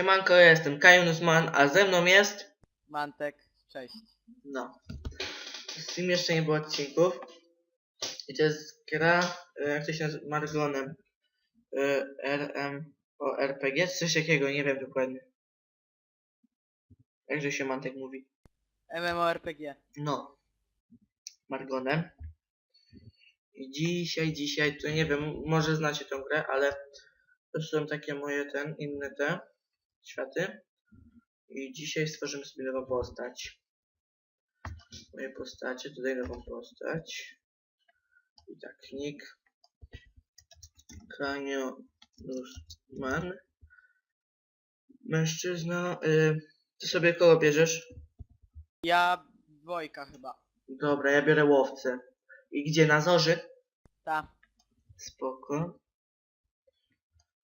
Siemanko, ja jestem Kajunusman, a ze mną jest... Mantek, cześć. No. Z tym jeszcze nie było odcinków. I to jest gra, e, jak to się nazywa, Margonem. E, RM... O, RPG? Coś takiego, nie wiem dokładnie. Jakże się Mantek mówi? MMORPG. No. Margonem. I dzisiaj, dzisiaj, to nie wiem, może znacie tą grę, ale to są takie moje ten, inne te światy. I dzisiaj stworzymy sobie nową postać. Moje postacie, dodaj nową postać. I tak, nick. Kaniusman. Mężczyzna. Y, ty sobie kogo bierzesz? Ja Wojka chyba. Dobra, ja biorę łowcę. I gdzie? Na zorzy? Ta. Spoko.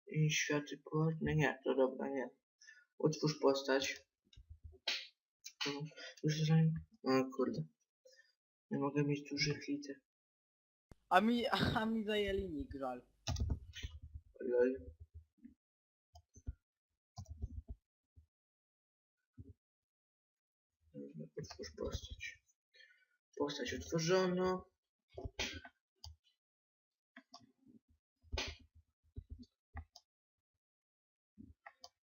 I światy płatne? Nie, to dobra, nie. Utwórz postać. O, Już zanim... O kurde. Nie mogę mieć dużych liter. A mi, a mi zajęli nick, żal. Lol. Dobra, Utwórz postać. Postać utworzono.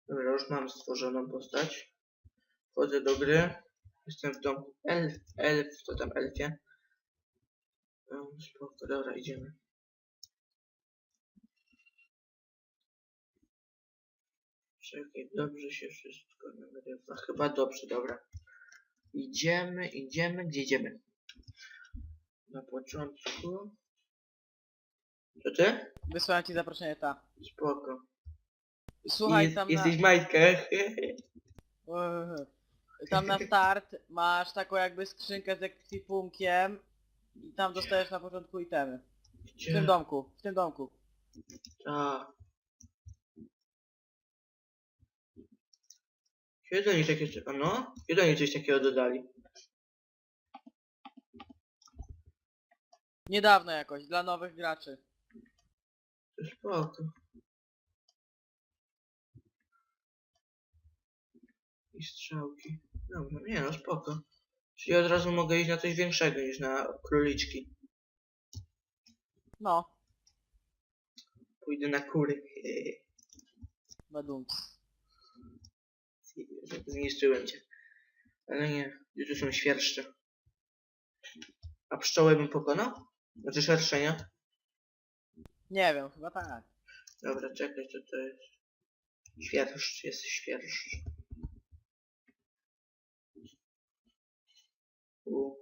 Dobra, już mam stworzoną postać. Wchodzę do gry. Jestem w domku elf, elf, to tam elfie. Spoko, dobra, idziemy. Czekaj, dobrze się wszystko nagrywa. Chyba dobrze, dobra. Idziemy, idziemy, gdzie idziemy? Na początku. To ty? Wysłałem ci zaproszenie ta. Spoko. Słuchaj, Jest, tam jesteś na... w majtkach. Eee, Tam na start masz taką jakby skrzynkę z ekwipunkiem i tam dostajesz na początku itemy. W tym domku, w tym domku. Ta. Kiedy oni takie... A no? Kiedy oni coś takiego dodali? Niedawno jakoś, dla nowych graczy. To spoko. I strzałki. Dobra, nie no, spoko. Czyli od razu mogę iść na coś większego niż na króliczki. No, Pójdę na kury. badum. Zniszczyłem cię. Ale nie, tu są świerszcze. A pszczołę bym pokonał? Znaczy szersze, nie? Nie wiem, chyba tak. Dobra, czekaj, co to jest? Świerszcz, jest świerszcz. U.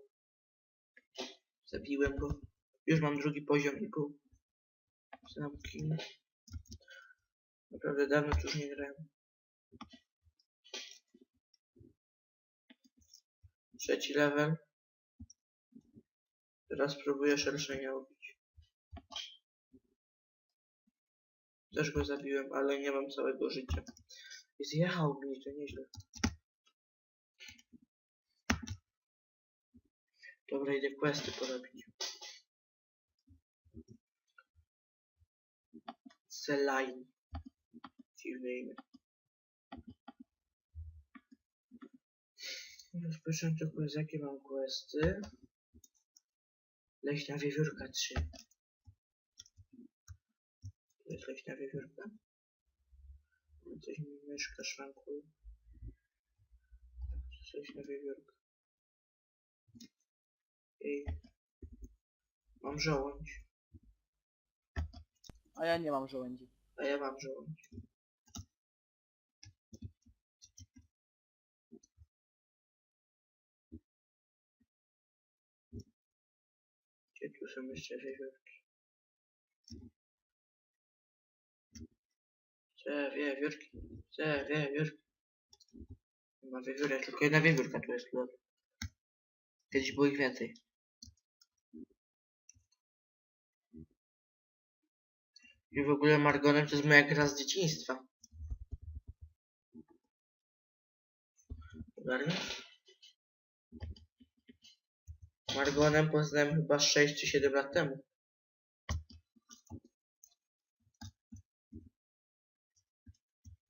Zabiłem go. Już mam drugi poziom i pół. Zamki. Naprawdę dawno już nie grałem. Trzeci level. Teraz próbuję szerszenia ubić. Też go zabiłem, ale nie mam całego życia. I zjechał mnie, to nieźle. Dobra, idę questy porobić. Celine. Dziwne imię. Rozpocznę to quest, jakie mam questy. Leśna wiewiórka 3. To jest leśna wiewiórka. Coś mi myszka szwankuje. Leśna wiewiórka. Ej. Mam żołądź. A ja nie mam żołędzi. A ja mam żołądź. Gdzie tu są jeszcze wiewiórki? Chcę wiewiórki. Chcę wiewiórki. Nie ma wiewiórek, tylko jedna wiewiórka tu jest. lol. Kiedyś było ich więcej. I w ogóle Margonem to jest moja gra z dzieciństwa. Margonem poznałem chyba 6 czy 7 lat temu.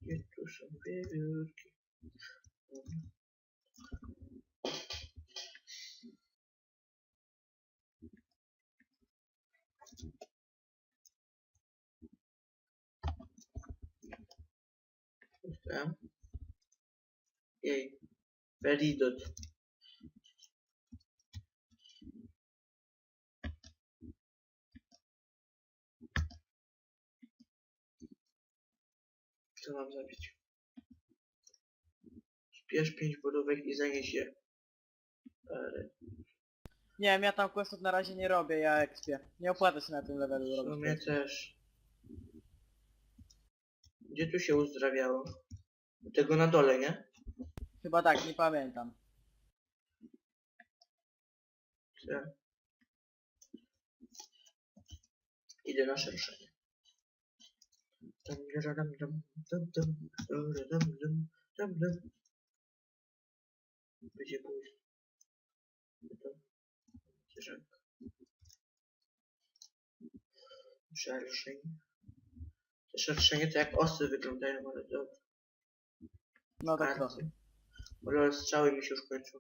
Gdzie tu są wiewiórki. Jestem. Jej. Peridot. Co mam zabić? Zbierz pięć borówek i zanieś je. Ale Nie wiem, ja tam questów na razie nie robię, ja expię. Nie opłaca się na tym levelu robić. sumie questów. też. Gdzie tu się uzdrawiało? Tego na dole, nie? Chyba tak, nie pamiętam. Gdzie? Idę na szerszenie. Dam, dam, dam, dam, dam, dam, dam, dam, dam. Będzie. To zwierzęta. Szerszeń. Te szerszenie to jak osy wyglądają, ale dobrze. No tak trochę. Ale strzały mi się już kończą.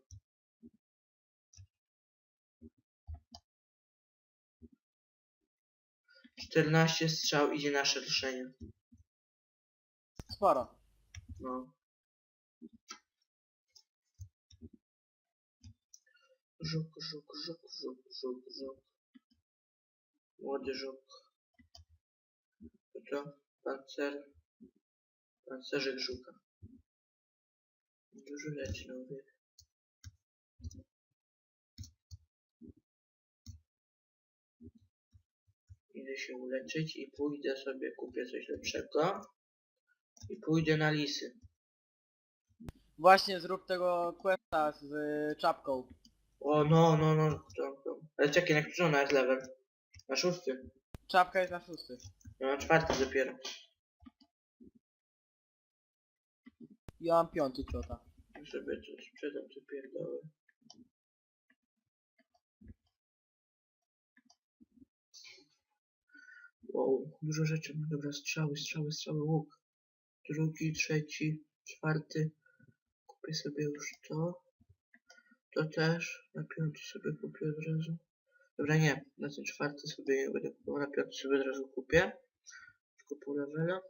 Czternaście strzał idzie na szerszenie. Sporo. No. Żuk, żuk, żuk, żuk, żuk, żuk. Młody żuk. To to pancer. Pancerzyk żuka. Dużo rzeczy nowych. Idę się uleczyć i pójdę sobie, kupię coś lepszego. I pójdę na lisy. Właśnie zrób tego questa z y, czapką. O, no, no, no, to, to. Ale czekaj, na którą ona jest level? Na szósty. Czapka jest na szósty. Ja na czwarty dopiero. Ja mam piąty ciota. Sobie to sprzedam te pierdoły. Wow, dużo rzeczy. No dobra, strzały, strzały, strzały, łuk. Drugi, trzeci, czwarty. Kupię sobie już to. To też. Na piąty sobie kupię od razu. Dobra, nie. Na ten czwarty sobie nie będę kupował. Na piąty sobie od razu kupię. Tylko levela.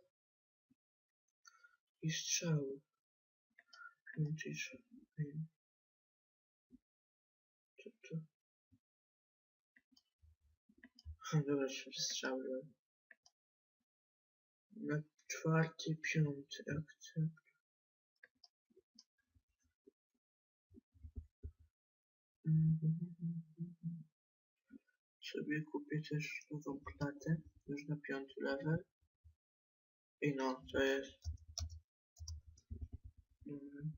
I strzały. Czwarty. Co to? Dobra, strzały. dobra. Na czwarty, piąty akcept. Sobie kupię też nową klatę, już na piąty level. I no, to jest. Mhm.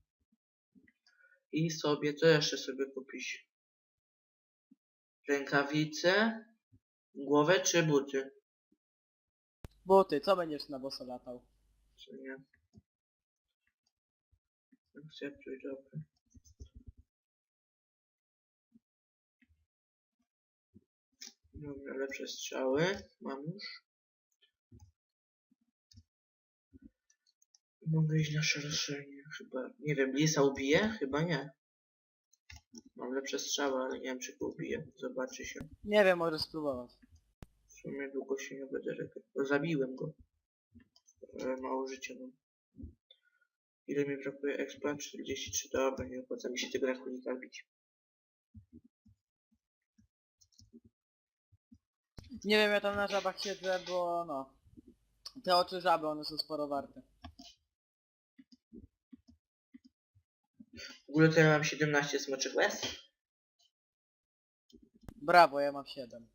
I sobie, co jeszcze sobie kupić? Rękawice, głowę czy buty? Buty, co będziesz na bossa latał? Co nie? Akceptuj, dobra. Dobra, lepsze strzały. Mam już. Mogę iść na szerszenie, chyba. Nie wiem, lisa ubije? Chyba nie. Mam lepsze strzały, ale nie wiem czy go ubije. Zobaczy się. Nie wiem, może spróbować. W sumie długo się nie będę. Bo zabiłem go. Ale mało życia mam. Ile mi brakuje expa? 43. Dobra, nie opłaca mi się tego na chudnika bić. Nie wiem, ja tam na żabach siedzę, bo no... Te oczy żaby, one są sporo warte. Ogóle to ja mam 17 smoczych łez. Brawo, ja mam 7.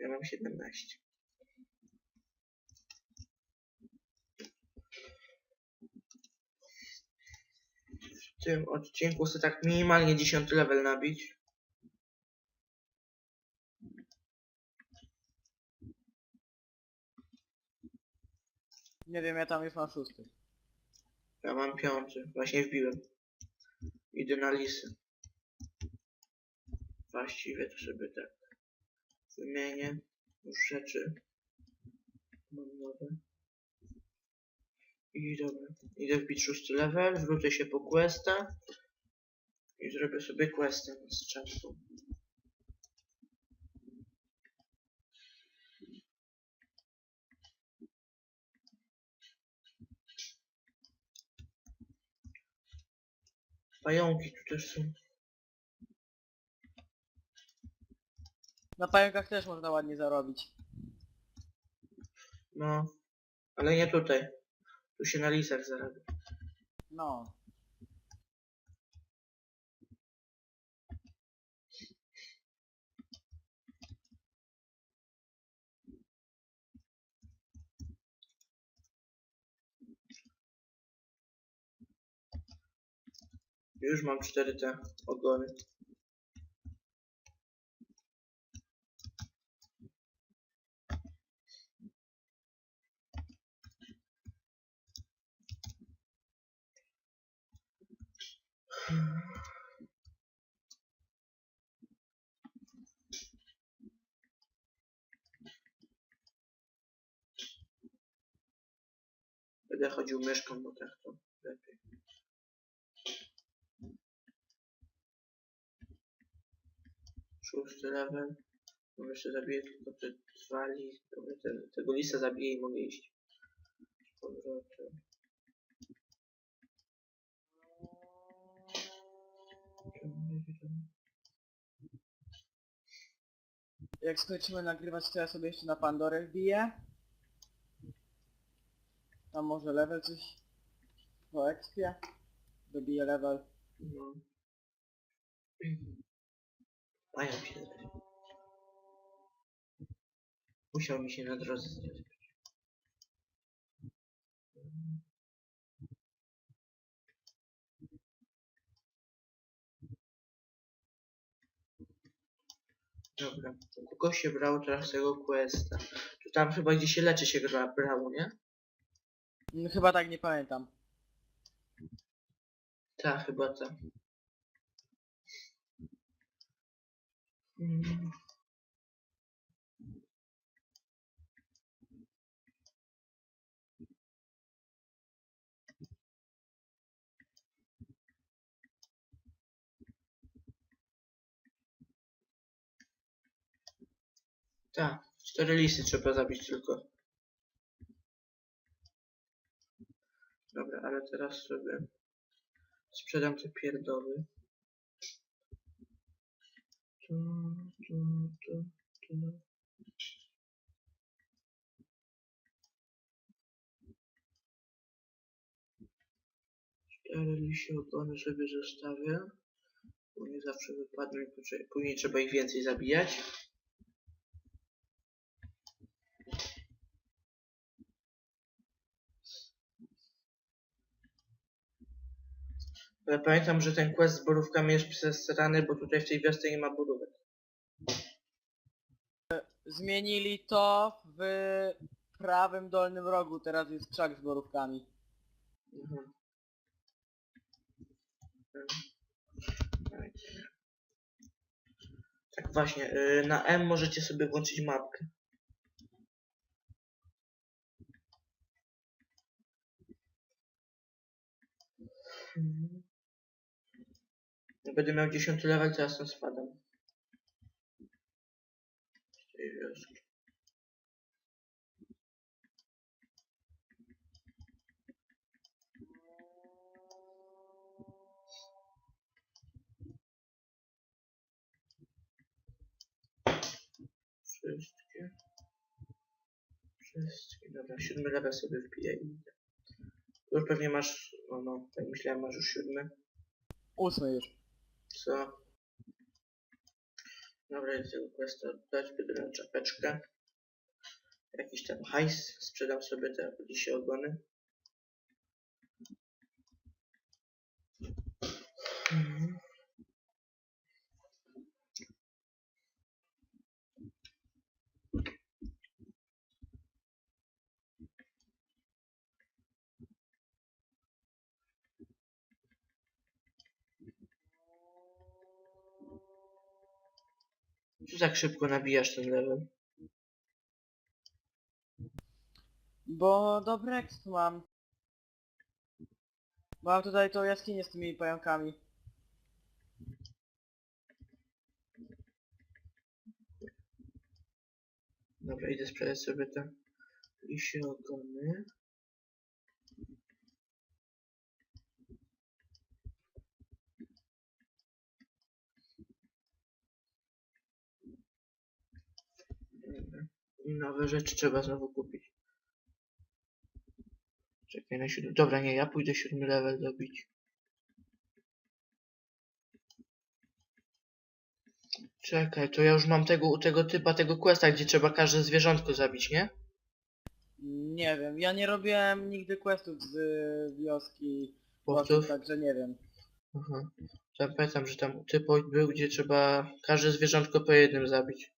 Ja mam 17. W tym odcinku chcę tak minimalnie 10 level nabić. Nie wiem, ja tam już mam szósty. Ja mam piąty. Właśnie wbiłem. Idę na lisy. Właściwie to sobie tak wymienię już rzeczy. Mam nowe. I dobra. Idę wbić szósty level, wrócę się po questa. I zrobię sobie questy z czapką. Pająki tu też są. Na pająkach też można ładnie zarobić. No. Ale nie tutaj. Tu się na lisach zarabia. No. Już mam cztery te ogony. Będę chodził myszką, bo tak to lepiej. Szósty level. No jeszcze zabiję tylko te dwa li... Dobra, ten, tego lisa zabiję i mogę iść. Z powrotem. Jak skończymy nagrywać, to ja sobie jeszcze na Pandorę wbiję. Tam może level coś po expie. Dobiję level. No. Mają się. Musiał mi się na drodze zrespić. Dobra, to kogo się brało teraz tego questa? To tam chyba gdzie się leczy się gra, brało, nie? Chyba tak nie pamiętam. Tak, chyba tak. Mm. Tak, cztery listy trzeba zabić tylko. Dobra, ale teraz sobie sprzedam te pierdoły. Cztery lisie ogony sobie zostawię. Bo nie zawsze wypadną i później trzeba ich więcej zabijać. Ale pamiętam, że ten quest z borówkami jest przesrany, bo tutaj w tej wiosce nie ma borówek. Zmienili to w prawym dolnym rogu, teraz jest krzak z borówkami. Mhm. Tak właśnie, y, na M możecie sobie włączyć mapkę. Będę miał 10 level, ja stąd spadam. Z tej wioski. Wszystkie. Wszystkie. Dobra, siódmy level sobie wbiję i Już pewnie masz, no no, tak myślałem, masz już siódmy. Ósmy już. Co? Dobra, idę tego questa oddać, miał czapeczkę. Jakiś tam hajs, sprzedam sobie te dzisiaj ogony. Tak szybko nabijasz ten level? Bo dobry exp mam. Mam tutaj tą jaskinię z tymi pająkami. Dobra, idę sprzedać sobie te lisie ogony. Dobra. I nowe rzeczy trzeba znowu kupić. Czekaj na siódmy. Dobra, nie, ja pójdę siódmy level dobić. Czekaj, to ja już mam tego, u tego typa, tego questa, gdzie trzeba każde zwierzątko zabić, nie? Nie wiem, ja nie robiłem nigdy questów z y, wioski Chłopców? bossów, także nie wiem. Aha. Tam pamiętam, że tam typ był, gdzie trzeba każde zwierzątko po jednym zabić.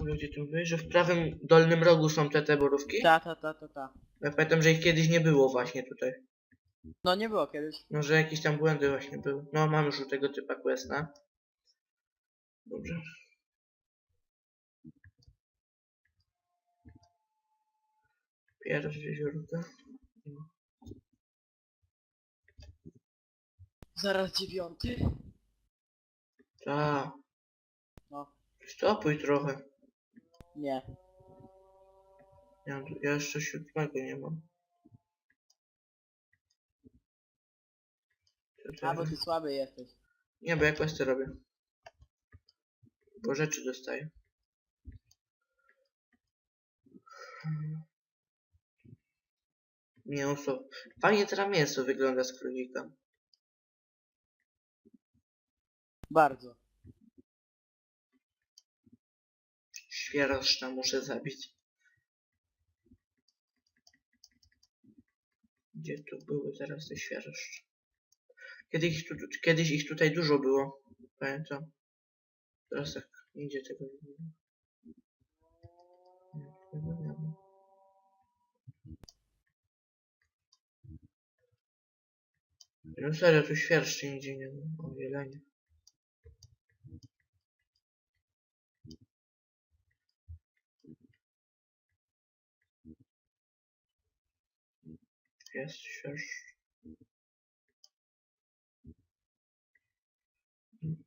Gdzie tu byłeś? Że w prawym dolnym rogu są te te borówki? Ta, ta, ta, ta, ta. Ja pamiętam, że ich kiedyś nie było właśnie tutaj. No nie było kiedyś. No, że jakieś tam błędy właśnie były. No, mam już u tego typa questa. Dobrze. Pierwsze jeziorka. Zaraz dziewiąty. Tak. No. Stopuj trochę. Nie. Ja, ja jeszcze siódmego nie mam. A bo ty słaby jesteś. Nie, bo ja questy robię. Bo rzeczy dostaję. Mięso. Fajnie teraz mięso wygląda z królika. Bardzo. Świeroszcza muszę zabić. Gdzie tu były teraz te świeroszcze? Kiedyś ich, kiedyś ich tutaj dużo było. Pamiętam. Teraz tak nigdzie tego nie było. No serio, tu świerszczy nigdzie nie ma. O, jelenie. Jest świerszcz.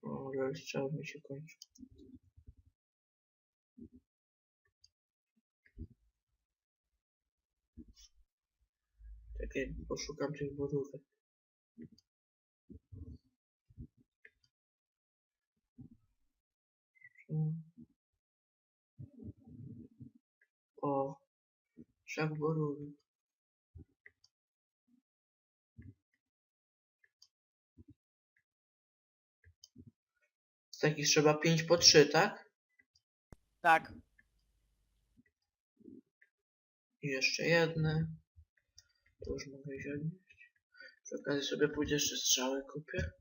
O, ale strzały mi się kończą. Czekaj, poszukam tych borówek. O, szak borówek. Takich trzeba 5 po 3, tak? Tak. I jeszcze jedne. To już mogę wziąć. Przy okazji sobie pójdę jeszcze strzały kupię.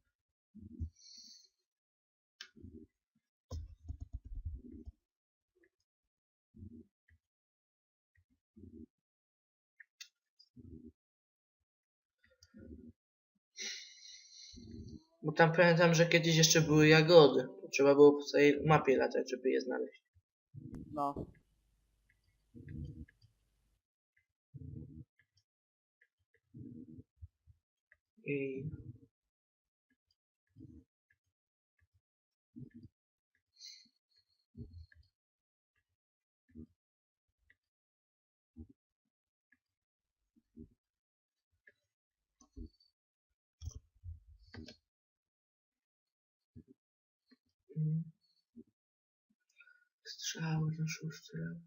Bo tam pamiętam, że kiedyś jeszcze były jagody. Trzeba było po całej mapie latać, żeby je znaleźć. No. I Strzały na szósty level.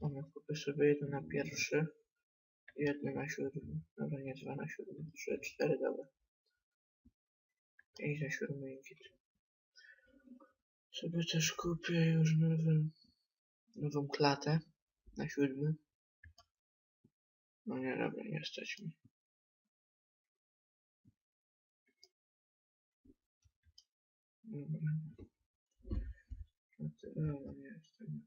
Dobra, kupię sobie jedno na pierwszy. Jedno na siódmy. Dobra, nie dwa na siódmy. Trzy, cztery, dobra. I za siódmy git. Sobie też kupię już nowy, nową klatę na siódmy. No nie, dobra, nie stać mi. Dobra. No, no, nie jestem.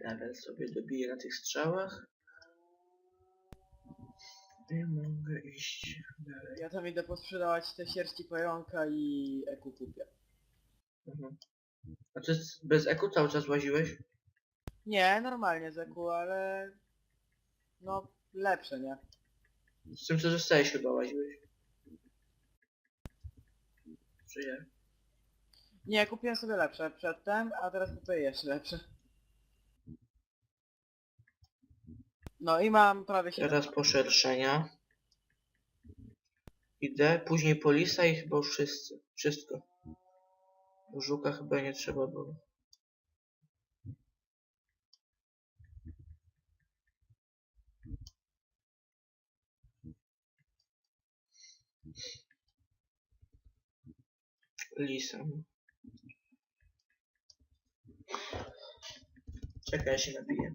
Teraz sobie dobiję na tych strzałach. Nie mogę iść dalej. Ja tam idę posprzedawać te sierści pająka i eku kupię. Mhm. A ty z- bez eku cały czas łaziłeś? Nie, normalnie z eku, ale... No, lepsze, nie? Z tym co zostałeś chyba łaziłeś. Czy nie? Nie, kupiłem sobie lepsze przedtem, a teraz kupuję jeszcze lepsze. No i mam prawie 7 Teraz poszerszenia. Idę, później po lisa i chyba wszyscy. Wszystko. Żuka chyba nie trzeba było. Lisa. no. Czekaj, ja się napiję.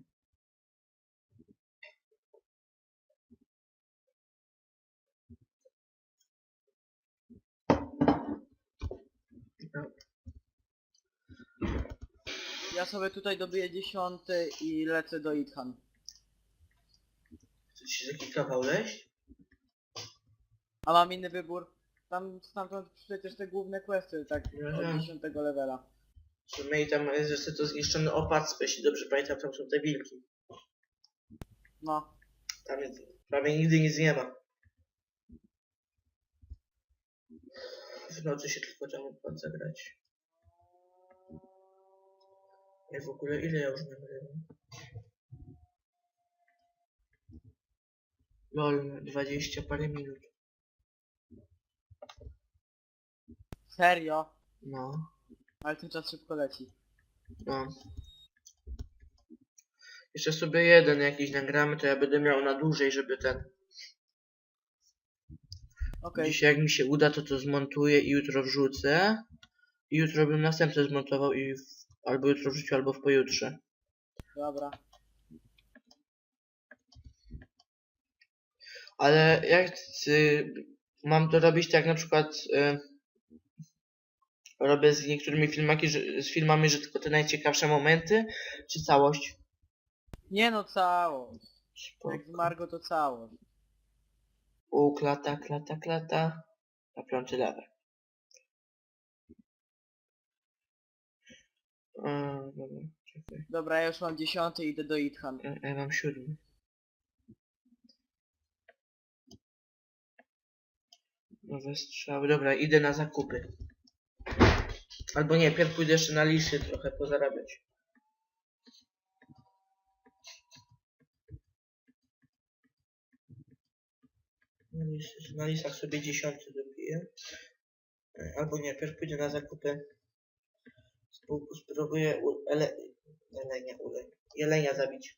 Ja sobie tutaj dobiję dziesiąty i lecę do Ithan. Chcesz się z jaki kawał leść? A mam inny wybór. Tam stamtąd przecież te główne questy, tak Mhm. od 10 levela. Że my i tam jest jeszcze to zniszczony opad, jeśli dobrze pamiętam, tam są te wilki. No. Tam jest, prawie nigdy nic nie ma. W nocy się tylko tam opad zagrać. Ja w ogóle ile ja już nagrywam? Lol, 20 parę minut. Serio? No, Ale ten czas szybko leci. no. Jeszcze sobie jeden jakiś nagramy, to ja będę miał na dłużej, żeby ten... Okej, Dzisiaj jak mi się uda, to to zmontuję i jutro wrzucę. I jutro bym następny zmontował i w, albo jutro wrzucił, albo w pojutrze. dobra. Ale jak y, mam to robić tak na przykład y, robię z niektórymi filmami, że, z filmami, że tylko te najciekawsze momenty, czy całość? Nie no, całość. Spoko. Jak z Margo to całość. U, klata, klata, klata. Na level. A, dobra, czekaj. Dobra, ja już mam dziesiąty i idę do Ithan. Ja, ja mam siódmy. Nowe strzały. Dobra, idę na zakupy. Albo nie, pierw pójdę jeszcze na lisy trochę pozarabiać. Na, lisy, na lisach sobie dziesiąty dobiję. Albo nie, pierw pójdę na zakupy. Spróbuję u, ele, jelenia, jelenia zabić.